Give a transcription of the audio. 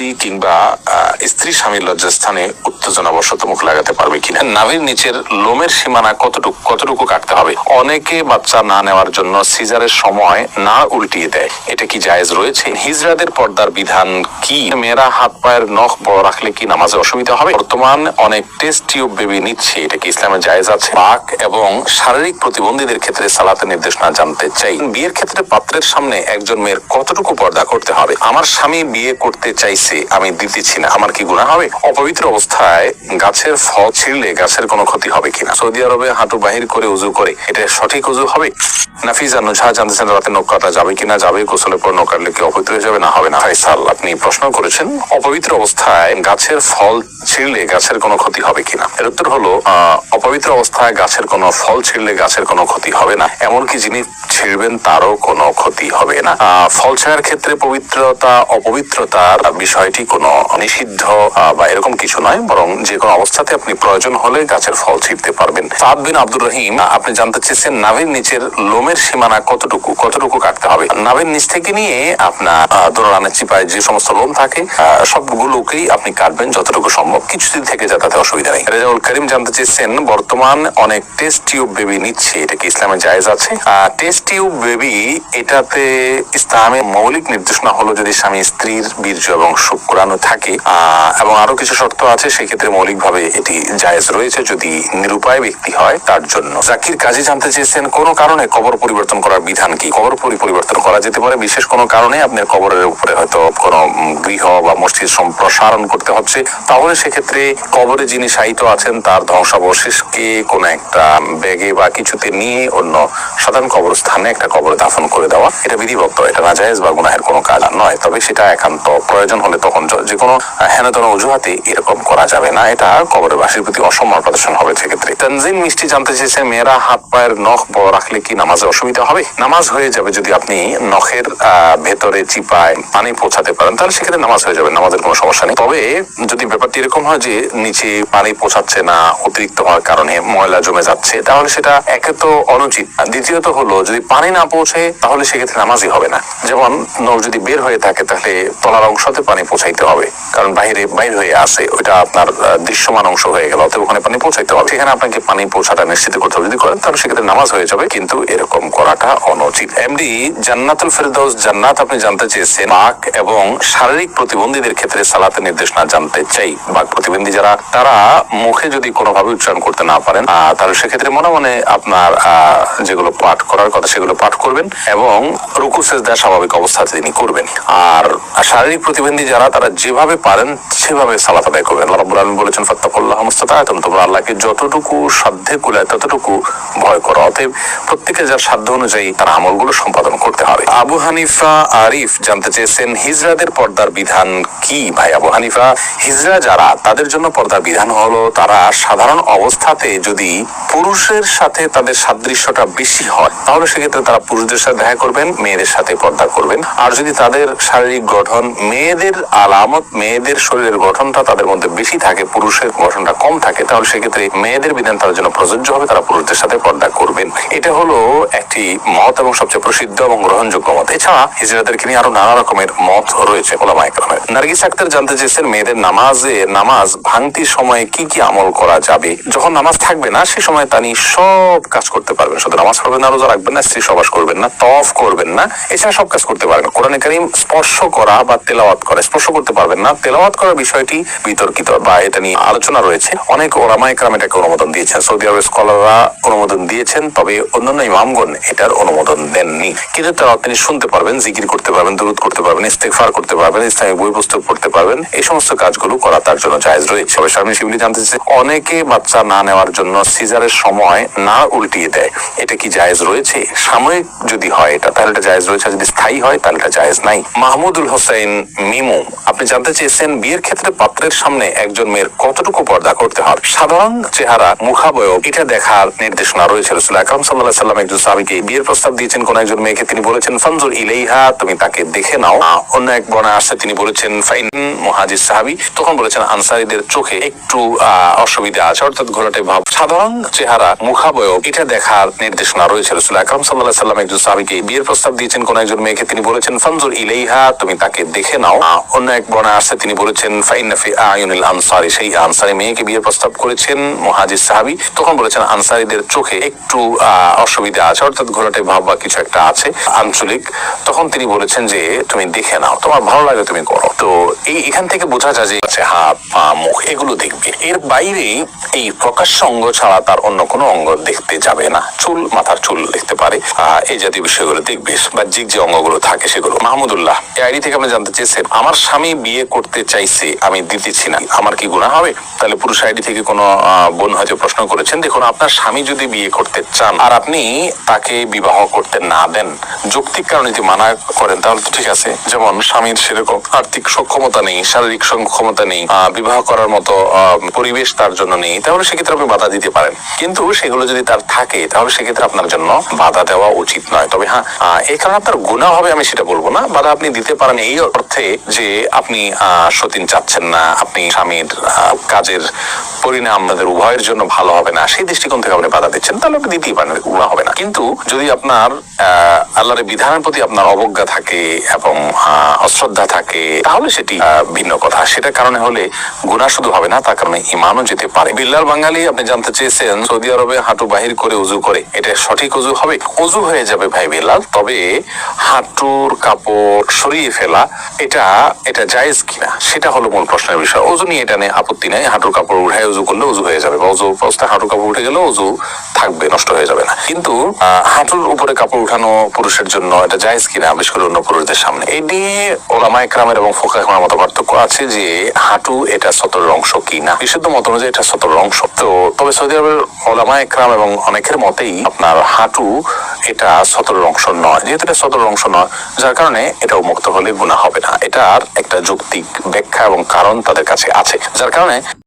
স্ত্রী কিংবা স্ত্রী স্বামীর লজ্জাস্থানে উত্তেজনা বশত মুখ লাগাতে পারবে কিনা? নাভির নিচের লোমের সীমানা কতটুকু কতটুকু কাটতে হবে? অনেকে বাচ্চা না নেওয়ার জন্য সিজারের সময় না উল্টিয়ে দেয়। এটা কি জায়েজ রয়েছে? হিজড়াদের পর্দার বিধান কি? মেয়েরা হাত পায়ের নখ বড় রাখলে কি নামাজে অসুবিধা হবে? বর্তমান অনেক টেস্ট টিউব বেবি নিচ্ছে। এটা কি ইসলামে জায়েজ আছে? পাক এবং শারীরিক প্রতিবন্ধীদের ক্ষেত্রে সালাতের নির্দেশনা জানতে চাই। বিয়ের ক্ষেত্রে পাত্রের সামনে একজন মেয়ের কতটুকু পর্দা করতে হবে? আমার স্বামী বিয়ে করতে চাইছে আমি দিতেছি না। আমার কি গুণা হবে? অপবিত্র অবস্থায় গাছের ফল ছিঁড়লে গাছের কোনো ক্ষতি হবে কিনা? সৌদি আরবে হাঁটু বাহির করে উজু করে, এটা সঠিক উজু হবে? নাফিজা জানতেছেন রাতে যাবে কিনা, যাবে পর কি অপবিত্র হয়ে যাবে? না হবে না। ফাইসাল আপনি প্রশ্ন করেছেন, অপবিত্র অবস্থায় গাছের ফল ছিঁড়লে গাছের কোনো ক্ষতি হবে কিনা? এর উত্তর হলো অপবিত্র অবস্থায় গাছের কোনো ফল ছিঁড়লে গাছের কোনো ক্ষতি হবে না। এমনকি যিনি ছিঁড়বেন, তারও কোনো ক্ষতি হবে না। ফল ছেঁড়ার ক্ষেত্রে পবিত্রতা, অপবিত্রতার বিষয়টি কোনো নিষিদ্ধ বা এরকম কিছু নয়, বরং যে কোনো অবস্থাতে আপনি প্রয়োজন হলে গাছের ফল ছিঁড়তে পারবেন। সাদ বিন আব্দুর রহিম আপনি জানতে চেয়েছেন নাভির নিচের লোমের সীমানা কতটুকু কতটুকু কাটতে হবে। নাভির নিচ থেকে নিয়ে আপনার দোরানের চিপায় যে সমস্ত লোম থাকে সবগুলোকেই আপনি কাটবেন যতটুকু সম্ভব। কিছুদিন থেকে যা তাতে অসুবিধা নেই। রেজাউল করিম জানতে চেয়েছেন, বর্তমান অনেক টেস্ট টিউব বেবি নিচ্ছে, এটা কি ইসলামে জায়েজ আছে? টেস্ট টিউব বেবি এটাতে ইসলামের মৌলিক নির্দেশনা হলো যদি স্বামী স্ত্রীর বীর্য এবং শুক্রাণু থাকে। এবং আরও কিছু শর্ত আছে, সেক্ষেত্রে মৌলিকভাবে এটি জায়েজ রয়েছে যদি নিরুপায় ব্যক্তি হয় তার জন্য। জাকির কাজী জানতে চেয়েছেন, কোন কারণে কবর পরিবর্তন করার বিধান কি? কবর পরিবর্তন করা যেতে পারে, বিশেষ কোনো কারণে আপনার কবরের উপরে হয়তো কোনো গৃহ বা মসজিদ সম্প্রসারণ করতে হচ্ছে। তাহলে সেক্ষেত্রে কবরে যিনি শায়িত আছেন, তার ধ্বংসাবশেষকে কোনো একটা ব্যাগে বা কিছুতে নিয়ে অন্য সাধারণ কবরস্থানে একটা কবরে দাফন করে দেওয়া, এটা বিধিভক্ত এটা না নাজায়েজ বা গুনাহের কোনো কাজ নয়, তবে সেটা একান্ত প্রয়োজন হলে তখন যে কোনো হেনতন অজুহাতে এরকম করা যাবে না। এটা কবরের বাসীর প্রতি অসম্মান প্রদর্শন হবে সেক্ষেত্রে। তানজিন মিষ্টি জানতে চেয়েছে মেয়েরা হাত পায়ের নখ বড় রাখলে কি নামাজে অসুবিধা হবে? নামাজ হয়ে যাবে যদি আপনি নখের ভেতরে চিপায় পানি পৌঁছাতে পারেন, তাহলে সেক্ষেত্রে নামাজ হয়ে যাবে, নামাজের কোনো সমস্যা নেই। তবে যদি ব্যাপারটি এরকম হয় যে নিচে পানি পৌঁছাচ্ছে না, অতিরিক্ত হওয়ার কারণে ময়লা জমে যাচ্ছে, তাহলে সেটা একে তো অনুচিত। দ্বিতীয়ত হলো, যদি পানি না পৌঁছে, তাহলে সেক্ষেত্রে নামাজই হবে না। যেমন নখ যদি বের হয়ে থাকে, তাহলে তলার অংশতে পানি পৌঁছাইতে হবে। কারণ বাইরে বাইর হয়ে আসে ওইটা আপনার দৃশ্যমান অংশ হয়ে গেল, অতএব ওখানে পানি পৌঁছাইতে হবে। সেখানে আপনাকে পানি পৌঁছাটা নিশ্চিত করতে হবে। যদি করেন, তাহলে সেক্ষেত্রে নামাজ হয়ে যাবে, কিন্তু এরকম করাটা অনুচিত। এমডি, জান্নাতুল ফেরদৌস জান্নাত আপনি জানতে চেয়েছেন। বাক এবং শারীরিক প্রতিবন্ধীদের ক্ষেত্রে সালাতের নির্দেশনা জানতে চাই। বাক প্রতিবন্ধী যারা, তারা মুখে যদি কোনোভাবে উচ্চারণ করতে না পারেন তাহলে সেক্ষেত্রে মনে মনে আপনার যেগুলো পাঠ করার কথা সেগুলো পাঠ করবেন এবং রুকু, সেজদা স্বাভাবিক অবস্থাতে তিনি করবেন। আর শারীরিক প্রতিবন্ধী যারা তারা যেভাবে পারেন সেভাবে সালাত আদায় করবেন। আল্লাহ রাব্বুল আলামিন বলেছেন, ফাত্তাকুল্লাহ মুস্তাতাআতুম। তোমরা আল্লাহকে যতটুকু সাধ্যে কুলায় ততটুকু ভয় করো। অতএব প্রত্যেকে যার সাধ্য অনুযায়ী তার আমলগুলো সম্পাদন করতে হবে। আবু হানিফা আরিফ জানতে চেয়েছেন, হিজরাদের পর্দার বিধান কি ভাই? আবু হানিফা, হিজরা যারা, তাদের জন্য পর্দার বিধান হলো তারা সাধারণ অবস্থাতে যদি পুরুষের সাথে তাদের সাদৃশ্যটা বেশি হয়, তাহলে সেক্ষেত্রে তারা পুরুষদের সাথে দেখা করবেন, মেয়েদের সাথে পর্দা করবেন। আর যদি তাদের শারীরিক গঠন মেয়েদের আলামত, মেয়েদের শরীরের গঠনটা তাদের মধ্যে বেশি থাকে, পুরুষের গঠনটা কম থাকে, তাহলে সেক্ষেত্রে মেয়েদের বিধান তাদের জন্য প্রযোজ্য হবে, তারা পুরুষদের সাথে পর্দা করবেন। এটা হলো একটি মত এবং সবচেয়ে প্রসিদ্ধ এবং গ্রহণযোগ্য মত। এছাড়া হিজড়াদেরকে নিয়ে আরও নানা রকমের মত রয়েছে ওলামা একরামের। নার্গিস আক্তার জানতে চেয়েছেন মেয়েদের নামাজে, নামাজ ভাঙতির সময় কি কি আমল করা যাবে? যখন নামাজ থাকবে না, সে সময় তানি সব কাজ করতে পারবেন। শুধু নামাজ পড়বেন না, রোজা রাখবেন না, স্ত্রী সবাস করবেন না তফ করবেন না। এছাড়া সব কাজ করতে পারবেন কোরআনে কারিম স্পর্শ করা বা তেলাওয়াত করা স্পর্শ করতে পারবেন না। তেলাওয়াত করার বিষয়টি বিতর্কিত বা এটা নিয়ে আলোচনা রয়েছে। অনেক ওলামা একরাম এটাকে অনুমোদন দিয়েছেন। সৌদি আরবের স্কলাররা অনুমোদন দিয়েছেন তবে অন্যান্য ইমামগণ এটার অনুমোদন দেননি। কিন্তু তারা তিনি শুনতে পারবেন জিকির করতে পারবেন দূরত করতে পারবেন ইস্তেকফার করতে পারবেন ইসলামিক বই পুস্তক পড়তে পারবেন। এই সমস্ত কাজগুলো করা তার জন্য জায়েজ রয়েছে। তবে স্বামী শিবলি জানতে চাইছে, অনেকে বাচ্চা না নেওয়ার জন্য সিজারের সময় না উল্টিয়ে দেয়। এটা কি জায়েজ রয়েছে? সাময়িক যদি হয় এটা তাহলে এটা জায়েজ রয়েছে। যদি স্থায়ী হয় তাহলে এটা জায়েজ নাই। মাহমুদুল হোসেন মিমু। আপনি জানতে চেয়েছেন বিয়ের ক্ষেত্রে পাত্রের সামনে একজন মেয়ের কতটুকু পর্দা করতে হবে? সাধারণ চেহারা, মুখাবয়ব, এটা দেখার নির্দেশনা রয়েছে রসুল আকরম সাল্লাহ সাল্লাম একজন স্বামীকে বিয়ের প্রস্তাব দিয়েছেন কোন একজন মেয়েকে। তিনি বলেছেন, ফানজুর ইলাইহা তুমি তাকে দেখে নাও। অন্য এক বনে আসছে, তিনি বলেছেন, ফাইন মুহাজির সাহাবি তখন বলেছেন, আনসারীদের চোখে একটু অসুবিধা আছে। অর্থাৎ ঘোলাটে ভাব সাধারণ চেহারা মুখাবয়ব, এটা দেখার নির্দেশনা রয়েছে। রসুল আকরম সাল্লাহ সাল্লাম একজন সাহাবিকে বিয়ের প্রস্তাব দিয়েছেন। কোন একজন মেয়েকে তিনি বলেছেন, ফানজুর ইলাইহা তুমি তাকে দেখে নাও। অন্য এক বর্ণায় আসছে, তিনি বলেছেন ফাইনাফি আয়ুনিল আনসারি সেই আনসারি মেয়েকে বিয়ের প্রস্তাব করেছেন মহাজির সাহাবি। তখন বলেছেন, আনসারিদের চোখে একটু অসুবিধা আছে অর্থাৎ ঘোলাটে ভাব বা কিছু একটা আছে, আঞ্চলিক। তখন তিনি বলেছেন যে, তুমি দেখে নাও, তোমার ভালো লাগে তুমি করো। তো এই এখান থেকে বোঝা যায় যে, হাত, পা, মুখ, এগুলো দেখবে। এর বাইরে এই প্রকাশ্য অঙ্গ ছাড়া তার অন্য কোনো অঙ্গ দেখতে যাবে না। চুল, মাথার চুল দেখতে পারে। এই জাতীয় বিষয়গুলো দেখবে বাহ্যিক যে অঙ্গগুলো থাকে সেগুলো। মাহমুদুল্লাহ, এই আইডি থেকে আপনি জানতে চেয়েছেন, আমার স্বামী বিয়ে করতে চাইছে, আমি দিতেছি না আমার কি গুণা হবে? তাহলে পুরুষ আইডি থেকে কোনো বোন হয়তো প্রশ্ন করেছেন, দেখুন, আপনার স্বামী যদি বিয়ে করতে চান, আর আপনি তাকে বিবাহ করতে না দেন, যৌক্তিক কারণে যদি মানা করেন, তাহলে তো ঠিক আছে। যেমন স্বামীর সেরকম আর্থিক সক্ষমতা নেই, শারীরিক সক্ষমতা নেই বিবাহ করার মতো পরিবেশ তার জন্য নেই, তাহলে সেক্ষেত্রে আপনি বাধা দিতে পারেন। কিন্তু সেগুলো যদি তার থাকে, তাহলে সেক্ষেত্রে আপনার জন্য বাধা দেওয়া উচিত নয়। তবে হ্যাঁ এই কারণে আপনার গুণা হবে আমি সেটা বলব না। বাধা আপনি দিতে পারেন এই অর্থে যে আপনি সতীন চাচ্ছেন না, আপনি স্বামীর কাজের পরিণাম আপনাদের উভয়ের জন্য ভালো হবে না। সেই দৃষ্টিকোণ থেকে আপনি বাধা দিচ্ছেন, তাহলে আপনি দিতেই পারেন গুণা হবে না। কিন্তু যদি আপনার আল্লাহরের বিধানের প্রতি আপনার অবজ্ঞা থাকে এবং অশ্রদ্ধা থাকে, তাহলে সেটি ভিন্ন কথা। সেটার কারণে হলে গুণা শুধু হবে না, তার কারণে ইমানও যেতে পারে। বিল্লাল বাঙালি, আপনি জানতে চেয়েছেন সৌদি আরবে হাঁটু বাহির করে উজু করে। এটা সঠিক উজু হবে? উজু হয়ে যাবে ভাই বিলাল, তবে হাঁটুর কাপড় সরিয়ে ফেলা, এটা এটা জায়েজ কিনা? সেটা হলো মূল প্রশ্নের বিষয়। উজু নিয়ে এটা নিয়ে আপত্তি নাই। হাঁটুর কাপড় উঠে উজু করলে উজু হয়ে যাবে। বা উজু অবস্থায় হাঁটুর কাপড় উঠে গেলে উজু থাকবে, নষ্ট হয়ে যাবে। কিন্তু হাঁটুর উপরে কাপড় উঠানো পুরুষের জন্য এটা জায়েজ কিনা বিশেষ করে অন্য পুরুষদের সামনে। এই নিয়ে ওলামা একরামের এবং ফোকা একরামের মতো পার্থক্য আছে যে হাঁটু এটা সতরের অংশ কিনা। বিশুদ্ধ মত অনুযায়ী এটা সতরের অংশ। তো তবে সৌদি আরবের ওলামা একরাম এবং অনেকের মতেই আপনার হাঁটু এটা সতরের অংশ নয়। যেহেতু এটা সতরের অংশ নয়, যার কারণে এটা মুক্ত হলে গুণা হবে না। এটার একটা যৌক্তিক ব্যাখ্যা এবং কারণ তাদের কাছে আছে, যার কারণে